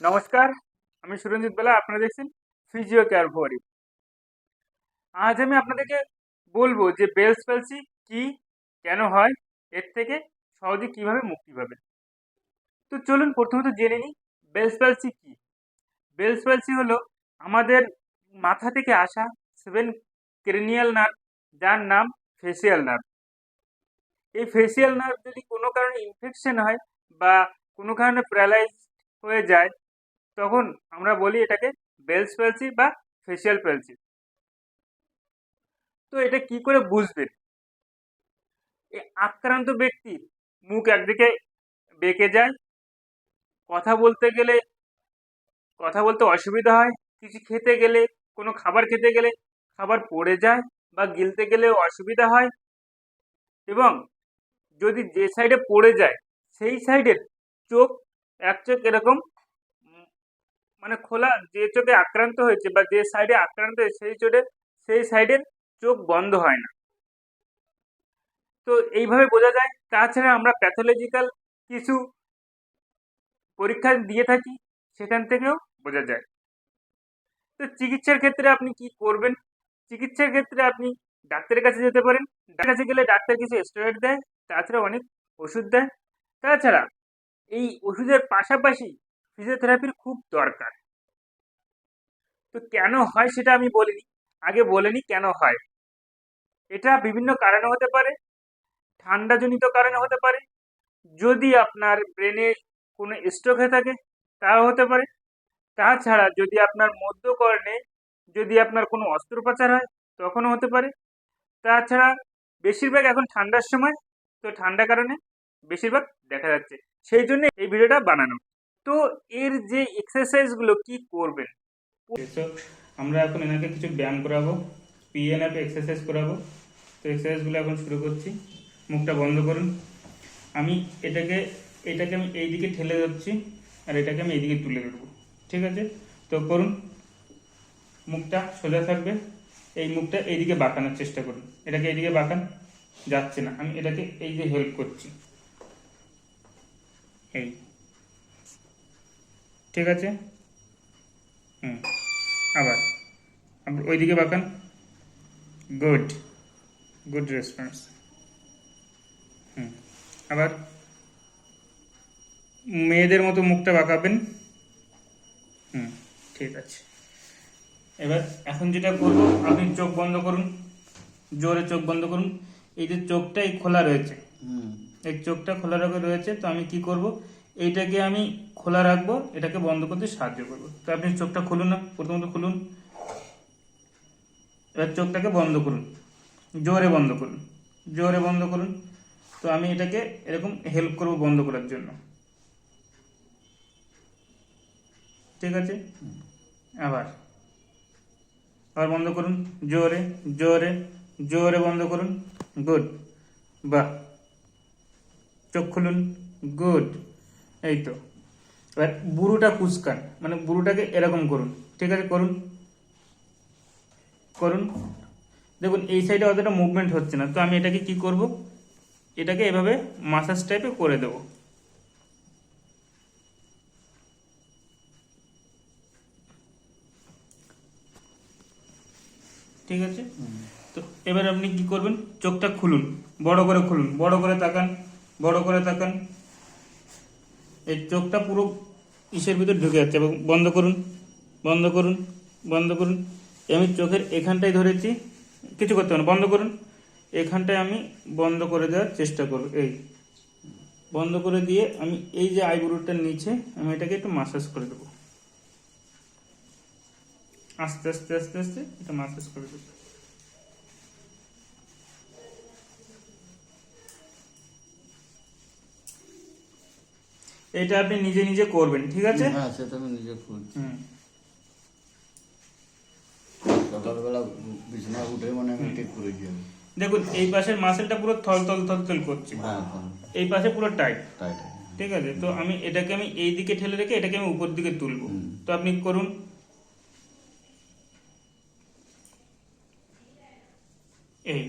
নমস্কার, আমি সুরঞ্জিত বেলা, আপনারা দেখছেন ফিজিও কেয়ার ফরি আজ আমি আপনাদেরকে বলব যে বেলস প্যালসি কি, কেন হয়, এর থেকে সহজে কীভাবে মুক্তি পাবে তো চলুন প্রথমত জেনে নিই বেলস প্যালসি কি? বেলস প্যালসি হলো আমাদের মাথা থেকে আসা সেভেন ক্রেনিয়াল নার্ভ, যার নাম ফেসিয়াল নার্ভ। এই ফেসিয়াল নার্ভ যদি কোনো কারণে ইনফেকশন হয় বা কোনো কারণে প্যারালাইজ হয়ে যায় তখন আমরা বলি এটাকে বেলস পেলসি বা ফেসিয়াল পেলসি। তো এটা কি করে বুঝবেন আক্রান্ত ব্যক্তির মুখ একদিকে বেঁকে যায়, কথা বলতে গেলে, কথা বলতে অসুবিধা হয়, কিছু খেতে গেলে, কোনো খাবার খেতে গেলে খাবার পড়ে যায় বা গিলতে গেলেও অসুবিধা হয় এবং যদি যে সাইডে পড়ে যায়, সেই সাইডের চোখ, এক চোখ এরকম মানে খোলা যে চোখে আক্রান্ত হয়েছে বা যে সাইডে আক্রান্ত হয়েছে, সেই চোখে, সেই সাইডের চোখ বন্ধ হয় না। তো এইভাবে বোঝা যায়। তাছাড়া আমরা প্যাথোলজিক্যাল কিছু পরীক্ষা দিয়ে থাকি, সেখান থেকেও বোঝা যায়। তো চিকিৎসার ক্ষেত্রে আপনি কি করবেন? চিকিৎসার ক্ষেত্রে আপনি ডাক্তারের কাছে যেতে পারেন। ডাক্তার কাছে গেলে ডাক্তার কিছু স্টেরয়েড দেয়, তাছাড়া অনেক ওষুধ দেয়। তাছাড়া এই ওষুধের পাশাপাশি ফিজিওথেরাপির খুব দরকার। তো কেন হয় সেটা আমি বলিনি, আগে বলিনি কেন হয়। এটা বিভিন্ন কারণে হতে পারে, ঠান্ডাজনিত কারণে হতে পারে, যদি আপনার ব্রেনে কোনো স্ট্রোক হয়ে থাকে তাও হতে পারে। তাছাড়া যদি আপনার মধ্যকর্ণে যদি আপনার কোনো অস্ত্রোপচার হয় তখনও হতে পারে। তাছাড়া বেশিরভাগ এখন ঠান্ডার সময়, তো ঠান্ডা কারণে বেশিরভাগ দেখা যাচ্ছে। সেই জন্য এই ভিডিওটা বানানো। তো এর যে এক্সারসাইজগুলো কি করবেন আমরা এখন এনাকে কিছু ব্যায়াম করাবো পিএনএফ এক্সারসাইজ করাবো। তো এক্সারসাইজগুলো এখন শুরু করছি। মুখটা বন্ধ করুন। আমি এটাকে এটাকে আমি এই দিকে ঠেলে ধরছি আর এটাকে আমি এইদিকে তুলে ধরবো। ঠিক আছে? তো করুন। মুখটা সোজা থাকবে। এই মুখটা এইদিকে বাঁকানোর চেষ্টা করুন। এটাকে এইদিকে বাঁকান, যাচ্ছে না। আমি এটাকে এই যে হেল্প করছি। এই। ঠিক আছে? হুম আবার। ওইদিকে বাঁকান। গুড গুড রেসপন্স হুম আবার। মেয়েদের মতো মুখটা বাঁকাবেন। হুম ঠিক আছে। এবার এখন যেটা করব আপনি চোখ বন্ধ করুন। জোরে চোখ বন্ধ করুন। এই যে চোখটাই খোলা রয়েছে। এই চোখটা খোলা রাখা রয়েছে তো আমি কি করব? এইটাকে আমি খোলা রাখব, এটাকে বন্ধ করতে সাহায্য করব। তো আপনি চোখটা খুলুন না, প্রথমত খুলুন। এবার চোখটাকে বন্ধ করুন, জোরে বন্ধ করুন, জোরে বন্ধ করুন। তো আমি এটাকে এরকম হেল্প করব বন্ধ করার জন্য। ঠিক আছে? আবার আবার বন্ধ করুন, জোরে জোরে জোরে বন্ধ করুন। গুড, বাহ। চোখ খুলুন, গুড। এই তো এবার বুড়োটা কুচকান। মানে বুড়োটাকে এরকম করুন। ঠিক আছে, করুন। করুন। দেখুন, এই সাইডে অতটা মুভমেন্ট হচ্ছে না। তো আমি এটাকে কি করব? এটাকে এভাবে মাসাজ টাইপে করে দেব। ঠিক আছে? তো এবার আপনি কি করবেন? চোখটা খুলুন। বড় করে খুলুন। বড় করে তাকান। বড় করে তাকান। এই চোখটা পুরো ইসের ভিতর ঢুকে যাচ্ছে এবং বন্ধ করুন বন্ধ করুন বন্ধ করুন। আমি চোখের এখানটায় ধরেছি, কিছু করতে হবে না, বন্ধ করুন। এখানটায় আমি বন্ধ করে দেওয়ার চেষ্টা করব, এই। বন্ধ করে দিয়ে আমি এই যে আইব্রোটার নিচে, আমি এটাকে একটু মাসাজ করে দেবো। আস্তে আস্তে আস্তে আস্তে, এটা মাসাজ করে দেবো। এটা আপনি নিজে নিজে করবেন ঠিক আছে? হ্যাঁ সেটা আমি নিজে করছি। সকালবেলা বিছানা উঠে মানে আমি ঠিক করেছি আমি। দেখুন এই পাশের মাসেলটা পুরো থল থল থল থল করছে। হ্যাঁ এই পাশে পুরো টাইট তাই ঠিক আছে? তো আমি এটাকে আমি এই দিকে ঠেলে রেখে এটাকে আমি উপর দিকে তুলবো। তো আপনি করুন। এই।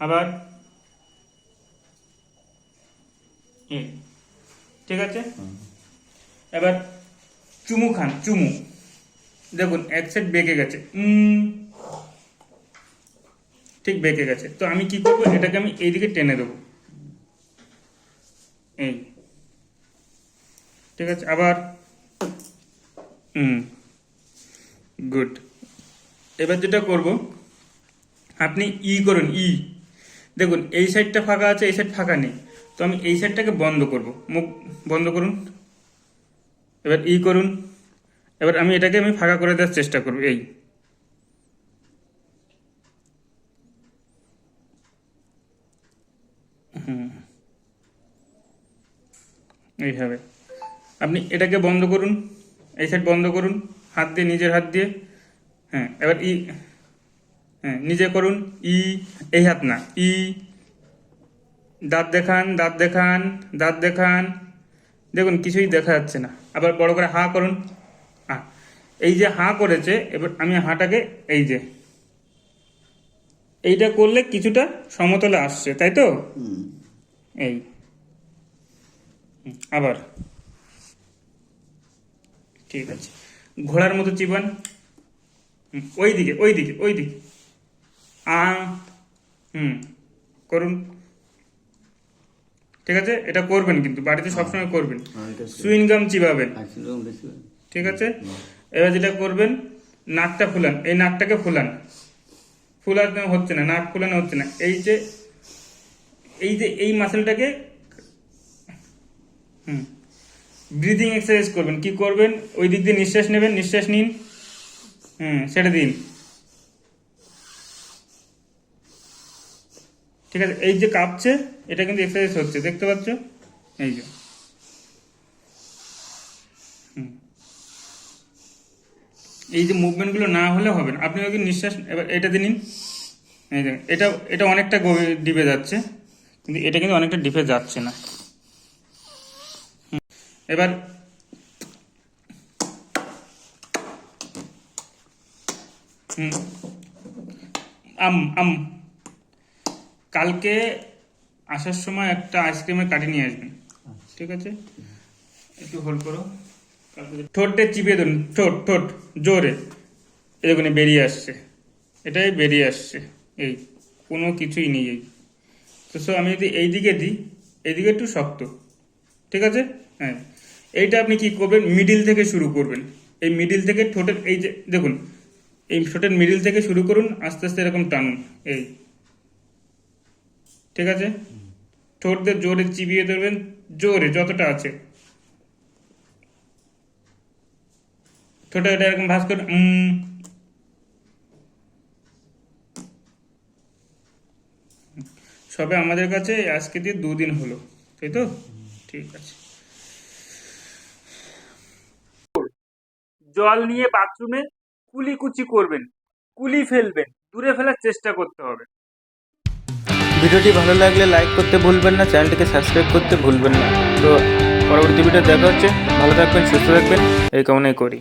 আবার। এই। ঠিক আছে? এবার চুমু খান, চুমু। দেখুন, এক সাইড বেঁকে গেছে। ঠিক বেঁকে গেছে। তো আমি কি করব? এটাকে আমি এইদিকে টেনে দেবো। এই। ঠিক আছে? আবার হুম গুড। এবার যেটা করব, আপনি ই করুন, ই। দেখুন, এই সাইডটা ফাঁকা আছে, এই সাইড ফাঁকা নেই। তো আমি এই সাইডটাকে বন্ধ করব। মুখ বন্ধ করুন। এবার ই করুন। এবার আমি এটাকে আমি ফাঁকা করে দেওয়ার চেষ্টা করব, এই। এইভাবে। আপনি এটাকে বন্ধ করুন। এই সাইড বন্ধ করুন। হাত দিয়ে, নিজের হাত দিয়ে। হ্যাঁ এবার ই হ্যাঁ নিজে করুন। ই, এই হাত না, ই দাঁত দেখান দাঁত দেখান দাঁত দেখান। দেখুন কিছুই দেখা যাচ্ছে না। আবার বড় করে হাঁ করুন। হ্যাঁ এই যে হাঁ করেছে এবার আমি হাঁটাকে এই যে। এইটা করলে কিছুটা সমতলে আসছে তাই তো? এই। আবার। ঠিক আছে। ঘোড়ার মতো চিবান। হুম, ওই দিকে ওই দিকে ওই দিকে আ হুম করুন। ঠিক আছে? এটা করবেন কিন্তু বাড়িতে সবসময় করবেন। আর এটা সুইং গাম চিবাবেন। ঠিক আছে? এবার যেটা করবেন নাকটা ফুলান। এই নাকটাকে ফুলান। ফুলানো হচ্ছে না নাক ফুলানো হচ্ছে না। এই যে এই যে এই মাসেলটাকে হুম ব্রিদিং এক্সারসাইজ করবেন। কি করবেন? ওই দিক দিয়ে নিঃশ্বাস নেবেন নিঃশ্বাস নিন। হুম সেটা দিন। ঠিক আছে এই যে কাঁপছে এটা কিন্তু এক্সারসাইজ হচ্ছে দেখতে পাচ্ছ? এই যে। এই যে মুভমেন্টগুলো না হলে হবে না। আপনি ওকে নিঃশ্বাস এবার এটা দিয়ে নিন। এই দেখেন এটা এটা অনেকটা ডিপে যাচ্ছে কিন্তু এটা কিন্তু অনেকটা ডিপে যাচ্ছে না। এবার হুম, আম আম। কালকে আসার সময় একটা আইসক্রিমের কাটি নিয়ে আসবেন ঠিক আছে? একটু হোল্ড করো। ঠোঁটে চিপিয়ে ধরুন। ঠোঁট ঠোঁট জোরে। দেখুন বেরিয়ে আসছে। এটাই বেরিয়ে আসছে। এই কোনো কিছুই নেই এই। তো সো আমি যদি এই দিকে দিই এইদিকে একটু শক্ত। ঠিক আছে? হ্যাঁ। এইটা আপনি কি করবেন? মিডিল থেকে শুরু করবেন। এই মিডিল থেকে ঠোঁটের এই যে দেখুন। এই ঠোঁটের মিডিল থেকে শুরু করুন আস্তে আস্তে এরকম টানুন। এই। ঠিক আছে? ঠোঁট দিয়ে জোরে চিবিয়ে ধরবেন, জোরে যতটা আছে। ঠোঁটে এটা এরকম ভাঁজ করে সবে আমাদের কাছে আজকে দিয়ে দুদিন হলো, তাই তো? ঠিক আছে। জল নিয়ে বাথরুমে কুলিকুচি করবেন, কুলি ফেলবেন, দূরে ফেলার চেষ্টা করতে হবে। ভিডিওটি ভালো লাগলে লাইক করতে ভুলবেন না, চ্যানেলটিকে সাবস্ক্রাইব করতে ভুলবেন না। তো পরবর্তী ভিডিও দেখা হচ্ছে। ভালো থাকবেন, সুস্থ থাকবেন। এই কামনাই করি।